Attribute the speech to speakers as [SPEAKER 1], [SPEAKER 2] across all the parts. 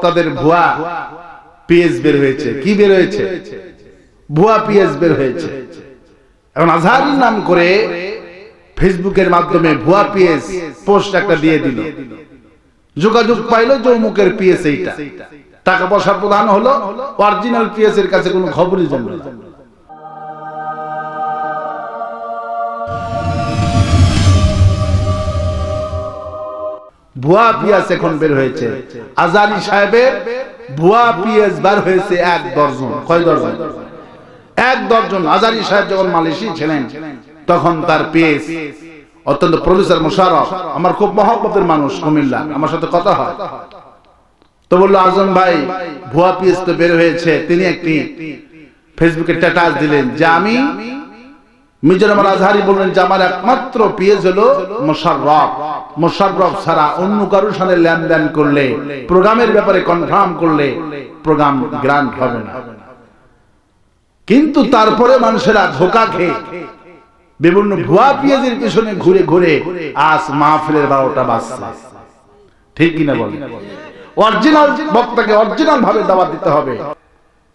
[SPEAKER 1] বক্তাদের ভুয়া পিএস বের হয়েছে। কি বের হয়েছে? ভুয়া পিএস বের হয়েছে। এখন আজহার নাম করে ফেসবুকের মাধ্যমে ভুয়া পিএস পোস্ট একটা দিয়ে দিল। যোগাযোগ পাইলো যৌমুকের পিএস এইটা। টাকা পয়সা প্রদান হলো অরিজিনাল পিএস এর কাছে কোনো খবরই জানলো না। ভুয়া পিয়াস এখন বের হয়েছে। আজারি সাহেবের ভুয়া পিয়াস বার হয়েছে এক দর্জন। কয় দর্জন? এক দর্জন। আজারি সাহেব যখন মালয়েশি ছিলেন তখন তার পিএস অত্যন্ত প্রফেসর মোশারফ আমার খুব মহব্বতের মানুষ কুমিল্লা আমার সাথে কথা হয়। তো বলল আজম ভাই ভুয়া পিএস তো বের হয়েছে। তিনি একটি ফেসবুকে স্ট্যাটাস দিলেন যে আমি মিজানুর আজহারি বললেন, যে আমার একমাত্র পিএস হলো মোশাররফ। মোশাররফ ছাড়া অন্য কারোর সাথে লেনদেন করলে, প্রোগ্রামের ব্যাপারে কনফার্ম করলে প্রোগ্রাম গ্রান্ট হবে না। কিন্তু তারপরে মানুষেরা ধোকা খেয়ে বিভিন্ন ভুয়া পিএজের পিছনে ঘুরে ঘুরে আজ মাহফিলের বারোটা বাজছে। ঠিক কিনা বলে অরিজিনাল বক্তাকে অরিজিনাল ভাবে দাওয়াত দিতে হবে।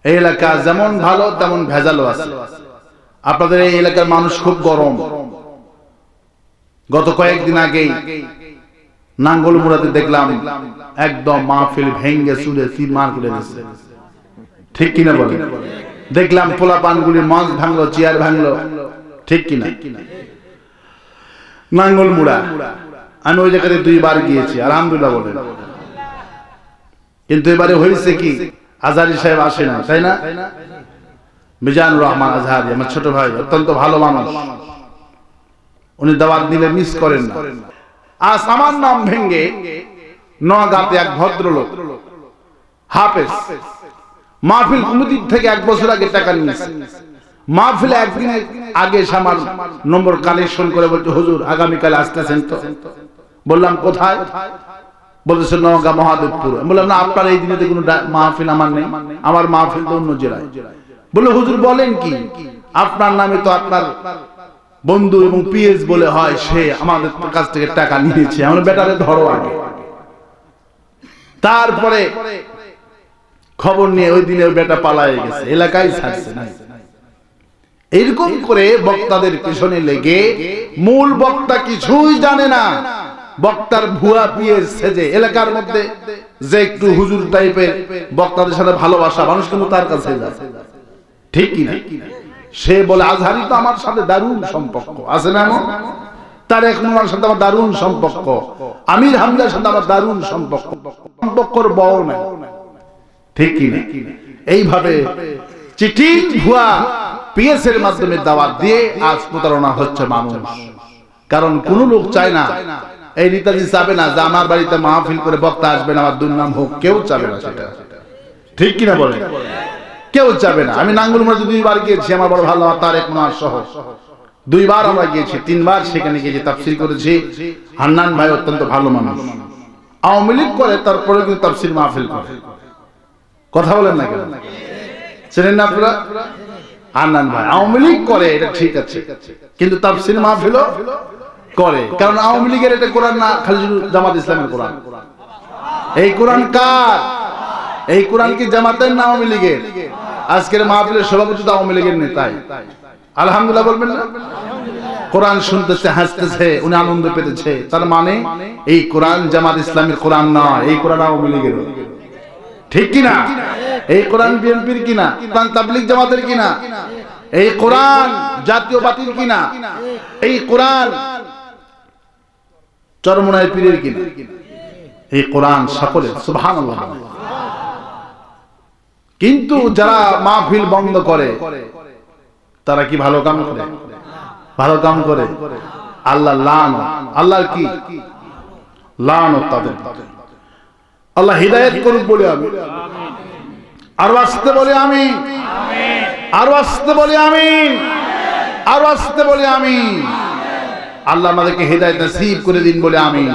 [SPEAKER 1] এই এলাকা যেমন ভালো, তেমন ভেজালও আছে। আপনাদের এই এলাকার মানুষ খুব গরম। গত কয়েকদিন আগেই নাঙ্গল মুড়াতে দেখলাম একদম মাহফিল ভেঙ্গে সুরে মার করে দিচ্ছে ঠিক কিনা বলে? দেখলাম পোলা পানগুলি মঞ্চ ভাঙলো, চেয়ার ভাঙলো। ঠিক কিনা? নাঙ্গল মুড়া। আমি ওই জায়গাতে দুইবার গিয়েছি, আলহামদুলিল্লাহ বলে। কিন্তু এবারে হয়েছে কি? আজারি সাহেব আসে না, তাই না? মিজানুর রহমান আজহারি, আমার ছোট ভাই, অত্যন্ত ভালো মানুষ। উনি দাওয়াত দিলে মিস করেন না। আজ আমার নাম ভেঙ্গে নগাতে এক ভদ্রলোক, হাফেজ, মাহফিল কমিটির থেকে এক বছর আগে টাকা নিয়েছে। মাহফিলে একদিন আগে সামাল নম্বর কালেকশন করে বলছে, হুজুর, আগামীকাল আসতেছেন তো? বললাম, কোথায়? বলতেছে, নওগাঁ মহাদেবপুর। বললাম, না, আপনার এই দিনে কোনো মাহফিল আমার নেই। আমার মাহফিল তো অন্য জেলায়। বলে, হুজুর, বলেন কি? আপনার নামে তো আপনার বন্ধু এবং পিএস বলে হয়, সে আমাদের কাছ থেকে টাকা নিয়েছে। আমরা বেটারে ধরো আগে। তারপরে খবর নিয়ে ওই দিনে বেটা পালায় গেছে। এলাকায় ছাড়ছে না। এরকম করে বক্তাদের পিছনে লেগে মূল বক্তা কিছুই জানে না। বক্তার ভুয়া পিয়ে সেজে এলাকার মধ্যে যে একটু হুজুর টাইপের বক্তাদের সাথে ভালোবাসা, মানুষ কিন্তু তার কাছে যায় ঠিক কি না সে বলে, আজহারি তো আমার সাথে দারুণ সম্পর্ক। আছে না এমন? তার এক নম্বর সাথে আমার দারুণ সম্পর্ক। আমির সাথে আমার দারুণ সম্পর্ক। সম্পর্কর বড় ঠিক কি না এইভাবে চিঠি, ভুয়া পিএস এর মাধ্যমে দাওয়াত দিয়ে আজ প্রতারণা হচ্ছে মানুষ। কারণ কোন লোক চায় না, এই নেতাজি চাবে না যে আমার বাড়িতে মাহফিল করে বক্তা আসবেন, আমার দুর্নাম হোক, কেউ চাবে না সেটা। ঠিক কিনা বলে কেউ চাবে না। আমি নাঙ্গুল মাঝে দুইবার গিয়েছি, আমার বড় ভালো তার এক মাস সহ দুইবার আমরা গিয়েছি, তিনবার সেখানে গিয়েছি তাফসির করেছি। হান্নান ভাই অত্যন্ত ভালো মানুষ। আওয়ামী লীগ করে তারপরে কিন্তু তাফসির মাহফিল করে। কথা বলেন না কেন? চেনেন না আপনারা? হান্নান ভাই, আওয়ামী লীগ করে, এটা ঠিক আছে। কিন্তু তাফসির মাহফিলও করে। কারণ আওয়ামী লীগের এটা কোরআন না খালি জামাত ইসলামের কোরআন। এই কোরআন কার? এই কোরআন কি জামাতের না আওয়ামী লীগের? আজকের মাহফিলের সভাপতি তো আওয়ামী লীগের নেতাই আলহামদুলিল্লাহ বলবেন না? কোরআন শুনতেছে, হাসতেছে, উনি আনন্দ পেতেছে। তার মানে এই কোরআন জামাত ইসলামের কোরআন নয় এই কোরআন আওয়ামী লীগের ঠিক কিনা? এই কোরআন বিএনপির কিনা? কোরআন তাবলিগ জামাতের কিনা? এই কোরআন জাতীয় পার্টির কিনা? এই কোরআন চরমনায় পীরের কিনা? এই কোরআন সকলের, সুবহানাল্লাহ। কিন্তু যারা মাহফিল বন্ধ করে তারা কি ভালো কাম করে? ভালো কাম করে? আল্লাহ লান। আল্লাহর কি? লান তাদের। আল্লাহ হৃদায়ত করুক বলে আমি। আরও আসতে বলে আমি। আরও আসতে বলে আমি। আরও আসতে বলে আমি। আল্লাহ আমাদেরকে হৃদায়ত নসিব করে দিন বলে আমি।